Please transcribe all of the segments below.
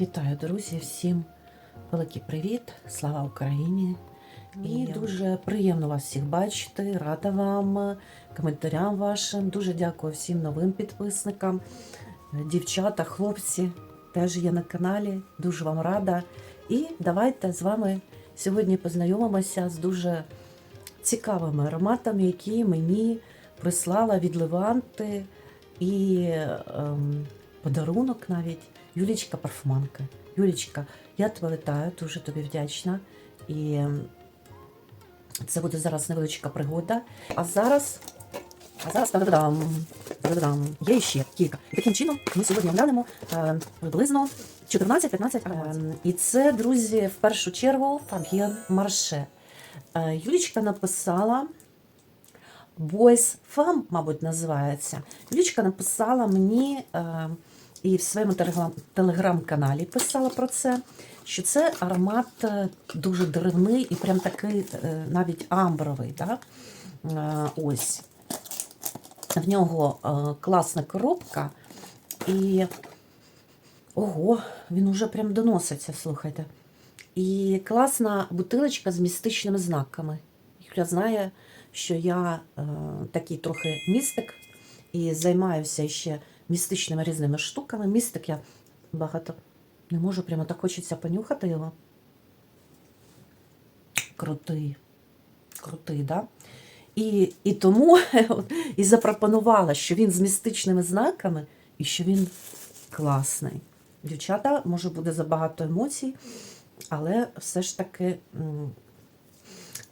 Вітаю, друзі! Всім великий привіт! Слава Україні! І дуже приємно вас всіх бачити. Рада вам, коментарям вашим. Дуже дякую всім новим підписникам, дівчата, хлопці теж є на каналі. Дуже вам рада. І давайте з вами сьогодні познайомимося з дуже цікавими ароматами, які мені прислала від Леванти і ем, подарунок навіть Юлічка Парфуманка. Юлічка, я тебе вітаю, дуже тобі вдячна. І це буде зараз невеличка пригода. А зараз, а зараз та-дам, та-дам, є ще кілька. І таким чином ми сьогодні оглянемо е, приблизно 14-15 ароматів. І це, друзі, в першу чергу Фаб'єн Марше. Е, Юлічка написала. Boys Fam, мабуть, називається. Юлічка написала мені е, і в своєму телеграм- телеграм-каналі писала про це, що це аромат е, дуже деревний і прям такий е, навіть амбровий. Да? Е, ось. В нього класна коробка, і ого, він уже прям доноситься, слухайте. І класна бутилочка з містичними знаками. Юля знає, що я такий трохи містик і займаюся ще містичними різними штуками. Містик я багато не можу, прямо так хочеться понюхати його. Крутий. Крутий, да? І, і тому і запропонувала, що він з містичними знаками і що він класний. Дівчата, може, буде забагато емоцій, але все ж таки.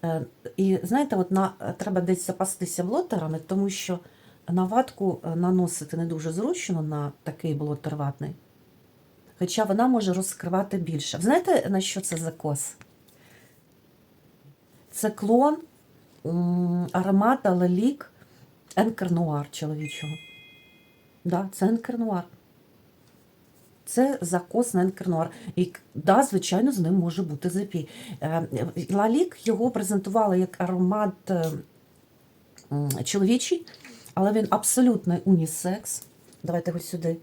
Е, І знаєте, от на, треба десь запастися блотерами, тому що на ватку е, наносити не дуже зручно на такий блотер ватний. Хоча вона може розкривати більше. Знаєте, на що це закос? Це клон аромата Лелік Енкернуар чоловічого. Да, це Енкернуар. Це закос на енкернуар. І да, звичайно, з ним може бути запій. Е, Лалік його презентували як аромат е, чоловічий, але він абсолютно унісекс. Давайте ось сюди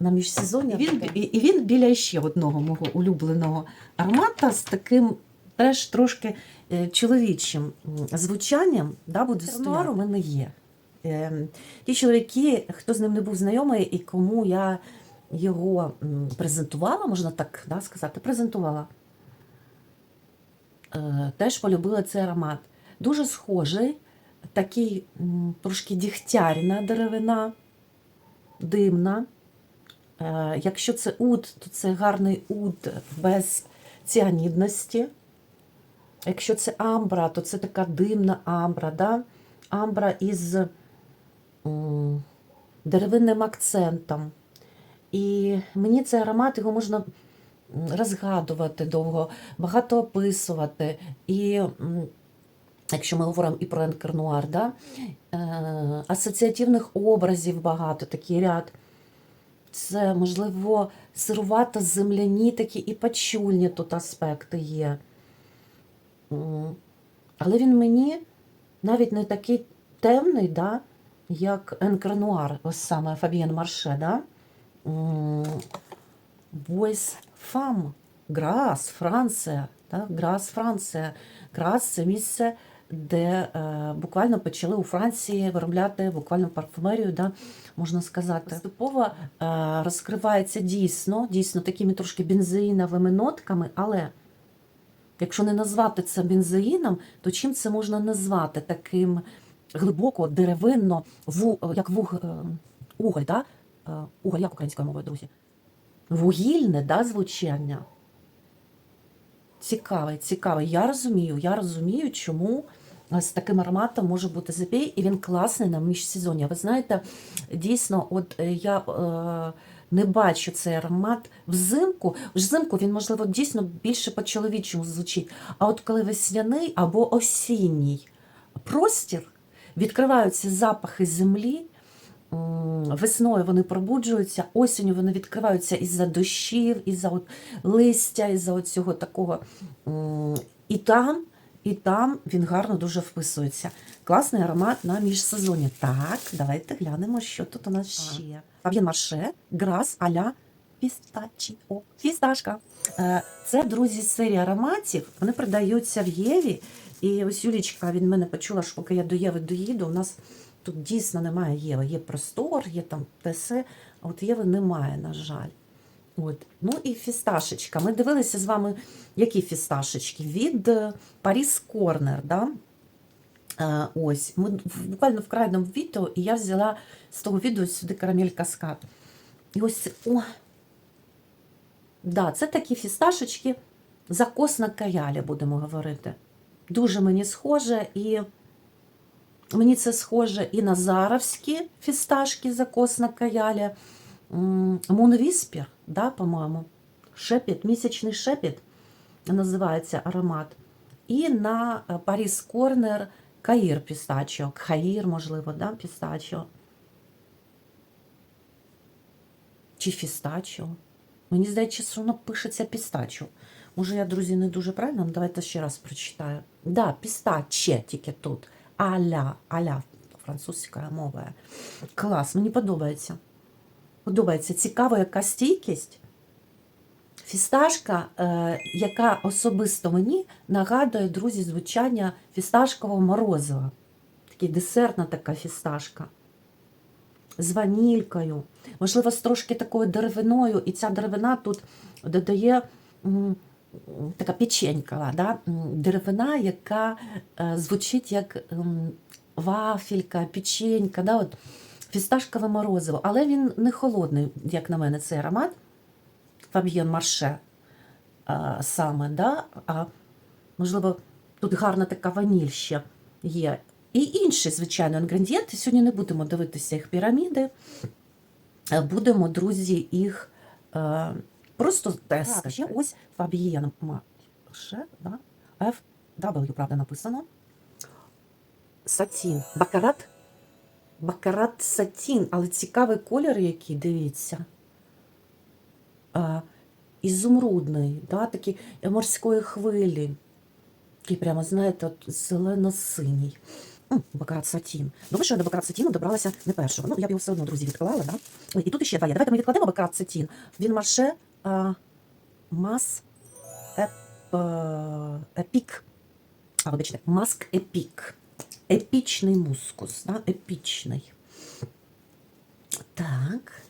на міжсезоння. І він, і, і він біля ще одного мого улюбленого аромата з таким теж трошки е, чоловічим звучанням. Да, буде стояти. у мене є. Е, Ті чоловіки, хто з ним не був знайомий і кому я його презентувала, можна так да, сказати, презентувала. Е, Теж полюбила цей аромат. Дуже схожий, такий трошки дігтярна деревина, димна. Е, Якщо це уд, то це гарний уд без ціанідності. Якщо це амбра, то це така димна амбра. Да? Амбра із деревинним акцентом. І мені цей аромат його можна розгадувати довго, багато описувати. І якщо ми говоримо і про енкернуар, да? е, асоціативних образів багато, такий ряд. Це, можливо, сирувато земляні такі і пачульні тут аспекти є. Але він мені навіть не такий темний, да? як енкернуар, ось саме Фабієн Марше. Да? Бойс Фам, Грас, Франція. Грас, Франція. Грас це місце, де е, буквально почали у Франції виробляти буквально парфумерію, да, можна сказати. Поступово е, розкривається дійсно, дійсно такими трошки бензеїновими нотками, але якщо не назвати це бензеїном, то чим це можна назвати таким глибоко, деревинно, ву, як вуг, е, уголь, да? Е, уголь, як українською мовою, друзі? Вугільне да, звучання. Цікаве, цікаве. Я розумію, я розумію, чому з таким ароматом може бути запій, і він класний на міжсезоння. Ви знаєте, дійсно, от е, я е, не бачу цей аромат взимку. Взимку він, можливо, дійсно більше по-чоловічому звучить. А от коли весняний або осінній простір, відкриваються запахи землі. Весною вони пробуджуються, осінню вони відкриваються із-за дощів, із-за листя, із-за цього такого. І там, і там він гарно дуже вписується. Класний аромат на міжсезонні. Так, давайте глянемо, що тут у нас ще. Фаб'єн Марше, Грас аля Пістачіо. Фісташка. Е, Це, друзі, з серії ароматів. Вони продаються в Єві. І ось Юлічка від мене почула, що поки я до Єви доїду, у нас тут дійсно немає Єви. Є простор, є там ТСЕ, а от Єви немає, на жаль. От. Ну і фісташечка. Ми дивилися з вами, які фісташечки від е, Paris Corner. Да? Е, ось, ми буквально в крайньому відео, і я взяла з того відео сюди карамель каскад. І ось, о, да, це такі фісташечки, закос на каялі, будемо говорити. Дуже мені схоже, і мені це схоже і на заровські фісташки, закос на каялі. Мунвіспір, да, по-моєму, шепіт, місячний шепіт називається аромат. І на е, Paris Corner Каїр пістачо, Каїр, можливо, да, пістачо. Чи фістачо. Мені здається, що воно пишеться пістачо. Може, я, друзі, не дуже правильно, ну, давайте ще раз прочитаю. Да, пістаче тільки тут. Аля, аля, французька мова. Клас, мені подобається. Подобається цікава яка стійкість. Фісташка, е, яка особисто мені нагадує, друзі, звучання фісташкового морозива. Такий десертна така фісташка. З ванількою, можливо, з трошки такою деревиною, і ця деревина тут додає така печенькова, да? деревина, яка е, звучить як вафелька, печенька, да? От, фісташкове морозиво. Але він не холодний, як на мене, цей аромат. Фаб'єн Марше а, саме, да? а можливо, тут гарна така ваніль ще є. І інші, звичайно, інгредієнти. Сьогодні не будемо дивитися їх піраміди. Е, Будемо, друзі, їх е, просто тестити. Так, ще ось Фаб'єн Марше, да? FW, правда, написано. Сатін. Бакарат. Бакарат сатін, але цікавий колір який, дивіться а, ізумрудний, да, такий морської хвилі. Такий прямо, знаєте, от зелено-синій. Бакарат Сатін. Добре, що я до Бакарат Сатіну добралася не першого. Ну, я б його все одно, друзі, відклала. Да? І тут ще два є. Давайте ми відкладемо Бакарат Сатін. Він марше а, мас еп, е, епік. А, вибачте, маск епік. Епічний мускус. Да? Епічний. Так.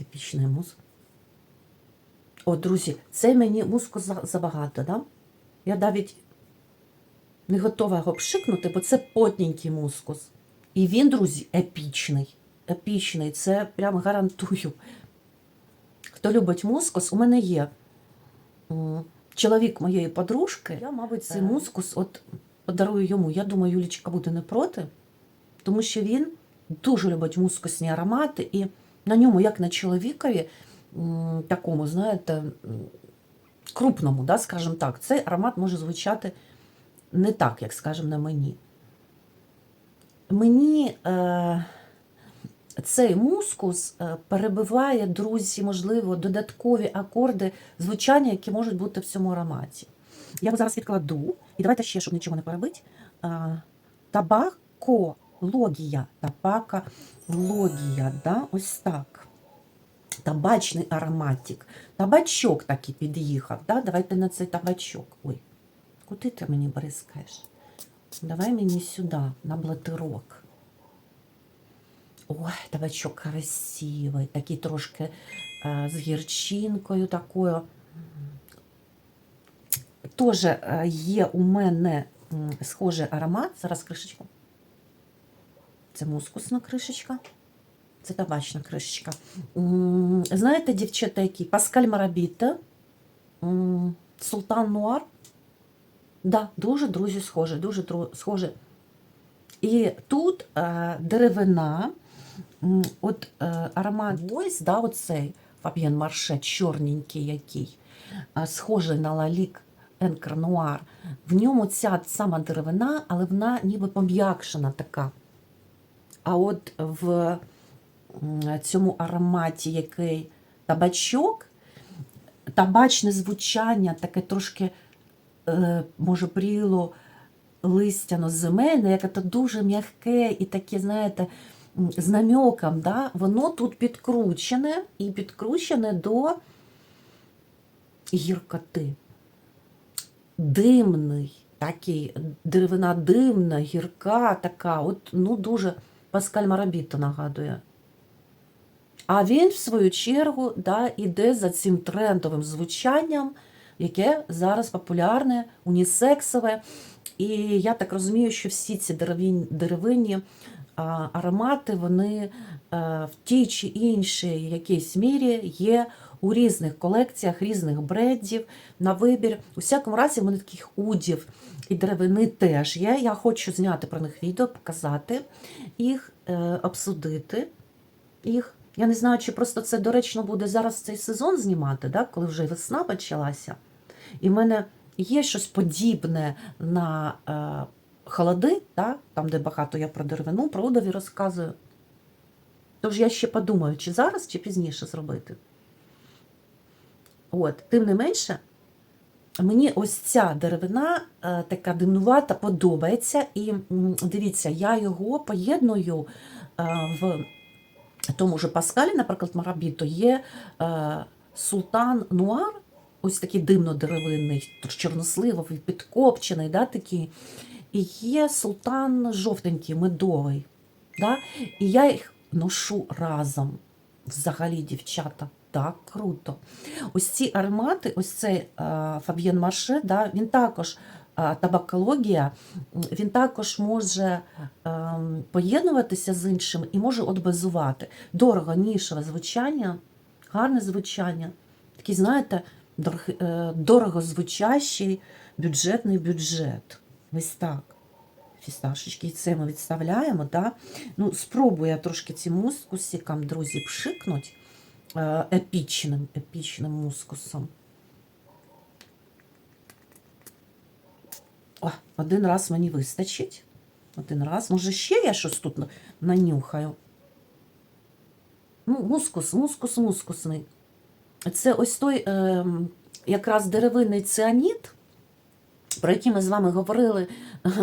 Епічний мускус. О, друзі, це мені мускус за- забагато, да? Я навіть не готова його пшикнути, бо це потненький мускус. І він, друзі, епічний. Епічний, це прям гарантую. Хто любить мускус, у мене є чоловік моєї подружки. Я, мабуть, цей мускус от подарую йому. Я думаю, Юлічка буде не проти, тому що він дуже любить мускусні аромати, і на ньому, як на чоловікові, такому, знаєте, крупному, да, скажімо так, цей аромат може звучати не так, як, скажімо, на мені. Мені е, цей мускус е, перебиває, друзі, можливо, додаткові акорди звучання, які можуть бути в цьому ароматі. Я його зараз відкладу, і давайте ще, щоб нічого не перебити. Табакологія, табакологія, да? ось так. Табачний ароматик. Табачок такий під'їхав. Да? Давайте на цей табачок. Ой, куди ти мені бризкаєш? Давай мені сюди, на блатирок. Ой, табачок красивий, такий трошки е, з гірчинкою такою. Теж е, є у мене схожий аромат. Зараз кришечку. Це мускусна кришечка. Це табачна кришечка. Знаєте, дівчата, які? Паскаль Марабіта, Султан Нуар. Да, дуже, друзі, схоже, дуже схоже. І тут е, деревина, от е, аромат Бойс, да, оцей Фаб'єн Марше, чорненький який, е, схожий на лалік Енкр Нуар. В ньому ця сама деревина, але вона ніби пом'якшена така. А от в цьому ароматі, який табачок, табачне звучання, таке трошки, е, може, пріло листяно земельне, яке то дуже м'яке і таке, знаєте, з намеком, да, воно тут підкручене і підкручене до гіркоти. Димний, такий, деревина димна, гірка така, от, ну, дуже Паскаль Марабіто нагадує. А він, в свою чергу, да, іде за цим трендовим звучанням, яке зараз популярне, унісексове. І я так розумію, що всі ці а, аромати, вони в тій чи іншій якійсь мірі є у різних колекціях, різних брендів на вибір. У всякому разі, вони таких удів і деревини теж є. Я хочу зняти про них відео, показати їх, е, обсудити їх. Я не знаю, чи просто це доречно буде зараз цей сезон знімати, да, коли вже весна почалася. І в мене є щось подібне на е, холоди, да, там, де багато я про деревину, про удові розказую. Тож я ще подумаю, чи зараз, чи пізніше зробити. От, тим не менше, мені ось ця деревина е, така димнувата подобається. І дивіться, я його поєдную е, в тому ж Паскалі, наприклад, Марабіто, є е, султан Нуар, ось такий димно-деревинний, чорносливовий, підкопчений, да, такий. І є султан жовтенький, медовий. Да? І я їх ношу разом. Взагалі, дівчата, так круто. Ось ці аромати, ось цей е, Фаб'єн Марше, да, він також е, табакологія, він також може ем, поєднуватися з іншим і може от базувати. Дорого, нішеве звучання, гарне звучання. Такий, знаєте, е, дорого звучащий бюджетний бюджет. Ось так. Фісташечки, і це ми відставляємо. Да? Ну, спробую я трошки цим мускусиком, друзі, пшикнуть е, епічним, епічним мускусом. О, один раз мені вистачить. Один раз. Може, ще я щось тут нанюхаю. Ну, мускус, мускус, мускусний. Це ось той е, якраз деревинний ціаніт, про який ми з вами говорили,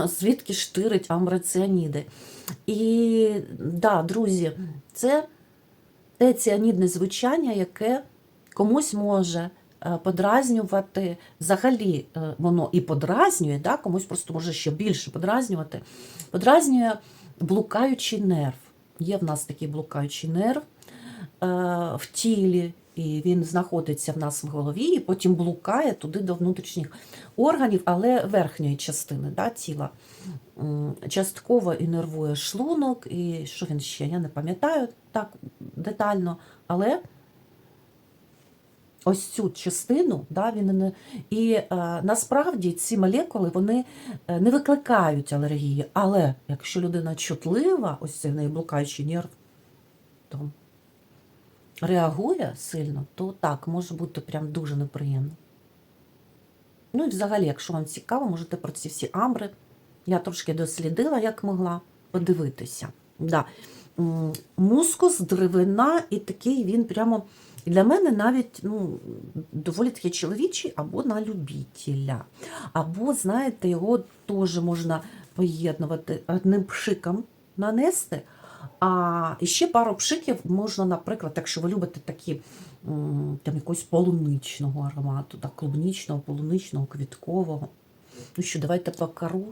звідки штирить амброціаніди. І да, друзі, це те ціанідне звучання, яке комусь може е, подразнювати. Взагалі е, воно і подразнює, да, комусь просто може ще більше подразнювати. Подразнює блукаючий нерв. Є в нас такий блукаючий нерв е, в тілі, і він знаходиться в нас в голові, і потім блукає туди до внутрішніх органів, але верхньої частини да, тіла. Частково інервує шлунок, і що він ще, я не пам'ятаю так детально, але ось цю частину, да, він не... і е, насправді ці молекули вони е, не викликають алергії. Але якщо людина чутлива, ось цей неї блукаючий нерв, то реагує сильно, то так, може бути прям дуже неприємно. Ну і взагалі, якщо вам цікаво, можете про ці всі амбри. Я трошки дослідила, як могла подивитися. Да. Мускус, деревина, і такий він прямо для мене навіть ну, доволі таки чоловічий або на любителя. Або, знаєте, його теж можна поєднувати одним пшиком нанести. А ще пару пшиків можна, наприклад, якщо ви любите такі там якогось полуничного аромату, так, клубничного, полуничного, квіткового. Ну що, давайте бакару.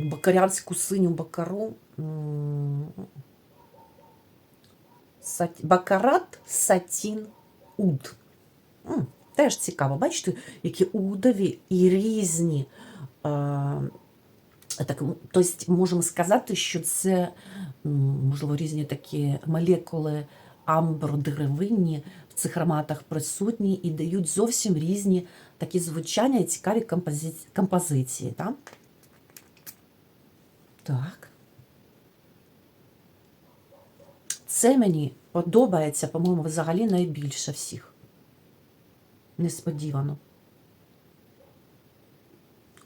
Бакарянську синю бакару. Бакарат сатін уд. Теж цікаво. Бачите, які удові і різні. Так, тобто можемо сказати, що це можливо різні такі молекули амбродеревинні в цих ароматах присутні і дають зовсім різні такі звучання і цікаві компози- композиції. Так? так. Це мені подобається, по-моєму, взагалі найбільше всіх. Несподівано.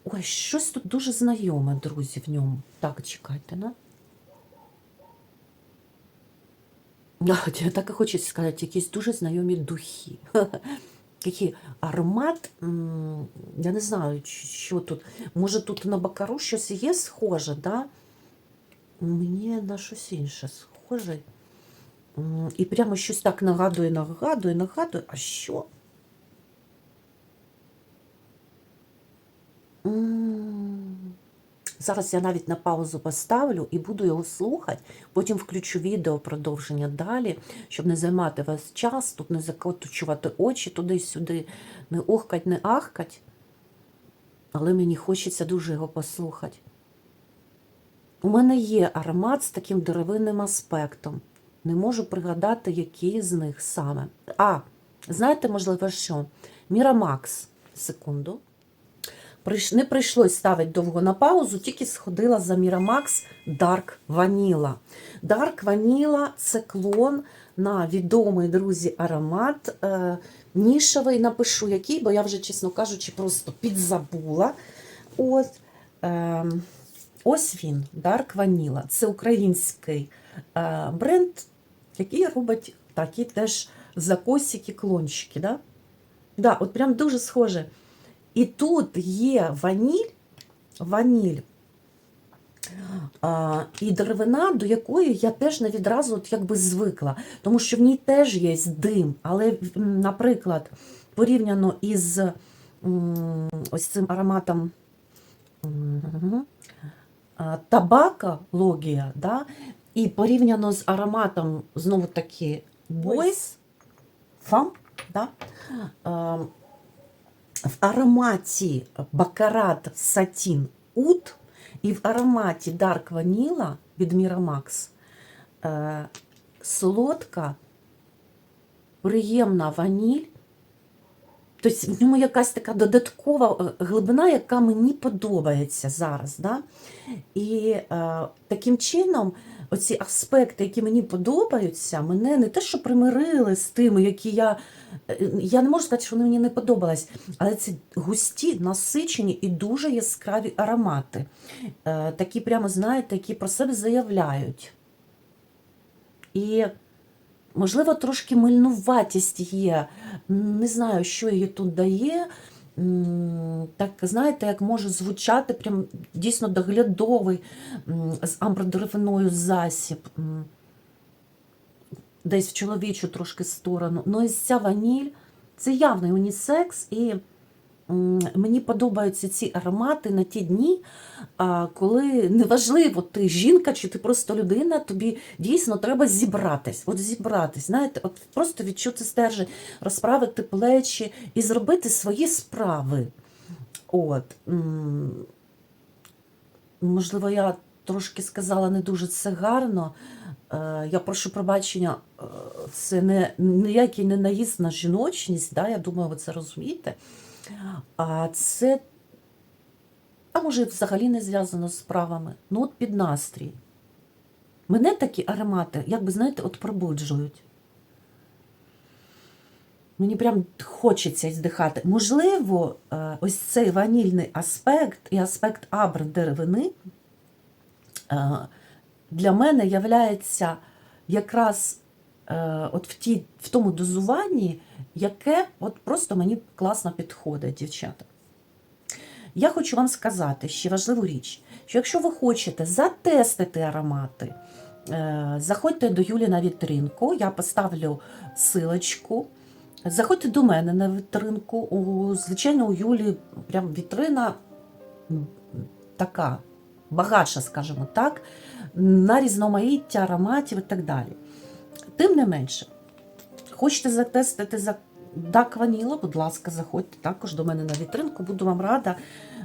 Ой, щось тут дуже знайоме, друзі, в ньому. Так, чекайте, на. Я так і хочу сказати, якісь дуже знайомі духи. Який аромат, я не знаю, що тут. Може, тут на бакару щось є схоже, да? Мені на щось інше схоже. І прямо щось так нагадує, нагадує, нагадує. А що? Зараз я навіть на паузу поставлю і буду його слухати. Потім включу відео продовження далі, щоб не займати весь час, тут не закотучувати очі туди-сюди, не охкать, не ахкать. Але мені хочеться дуже його послухати. У мене є аромат з таким деревинним аспектом. Не можу пригадати, який з них саме. А, знаєте, можливо, що? Мірамакс. Секунду. Не прийшлось ставити довго на паузу, тільки сходила за Мірамакс Dark Vanilla. Dark Vanilla – це клон на відомий, друзі, аромат. Е, нішевий напишу який, бо я вже, чесно кажучи, просто підзабула. От, е, ось він, Dark Vanilla. Це український е, бренд, який робить такі теж закосики, клончики. Да? Да, от прям дуже схоже. І тут є ваніль, ваніль а, і деревина, до якої я теж не відразу от якби звикла, тому що в ній теж є дим. Але, наприклад, порівняно із ось цим ароматом м, а, табакологія, да, і порівняно з ароматом, знову таки, Бойс, фам, да, в ароматі Бакарат Сатін Ут і в ароматі Dark Vanilla від Miramax е, солодка, приємна ваніль. Тобто в ньому якась така додаткова е, глибина, яка мені подобається зараз. Да? І е, таким чином, оці аспекти, які мені подобаються, мене не те, що примирили з тими, які я. е, Я не можу сказати, що вони мені не подобались, але це густі, насичені і дуже яскраві аромати. Е, такі, прямо, знаєте, які про себе заявляють. І, можливо, трошки мильнуватість є. Не знаю, що її тут дає. Так, знаєте, як може звучати прям дійсно доглядовий з амбродеревиною засіб. Десь в чоловічу трошки сторону. Ну, і ця ваніль це явний унісекс, і мені подобаються ці аромати на ті дні, коли неважливо, ти жінка чи ти просто людина, тобі дійсно треба зібратись. От зібратись, знаєте, от просто відчути стержень, розправити плечі і зробити свої справи. От. Можливо, я трошки сказала не дуже це гарно. Е, Я прошу пробачення, е, це не ніякий не наїзд на жіночність, да? я думаю, ви це розумієте. А це, а може, взагалі не зв'язано з справами. Ну, от під настрій. Мене такі аромати, як би знаєте, от пробуджують. Мені прям хочеться здихати. Можливо, е, ось цей ванільний аспект і аспект абр деревини е, для мене являється якраз от в, ті, в тому дозуванні, яке от просто мені класно підходить, дівчата. Я хочу вам сказати ще важливу річ, що якщо ви хочете затестити аромати, е, заходьте до Юлі на вітринку, я поставлю силочку. Заходьте до мене на вітринку. У, звичайно, у Юлі прям вітрина така багатша, скажімо так, на різноманіття ароматів і так далі. Тим не менше, хочете затестити за Дак Ваніла, будь ласка, заходьте також до мене на вітринку, буду вам рада.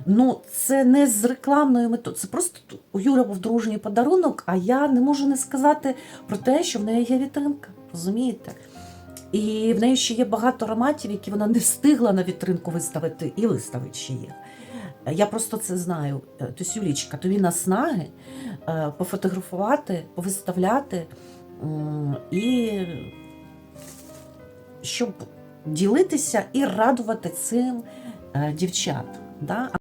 Ну, це не з рекламною метою, це просто у Юля був дружній подарунок, а я не можу не сказати про те, що в неї є вітринка. Розумієте? І в неї ще є багато ароматів, які вона не встигла на вітринку виставити, і виставить ще їх. Я просто це знаю. Е, Тобто, Юлічка, тобі наснаги е, пофотографувати, повиставляти і щоб ділитися і радувати цим е, дівчат. Да?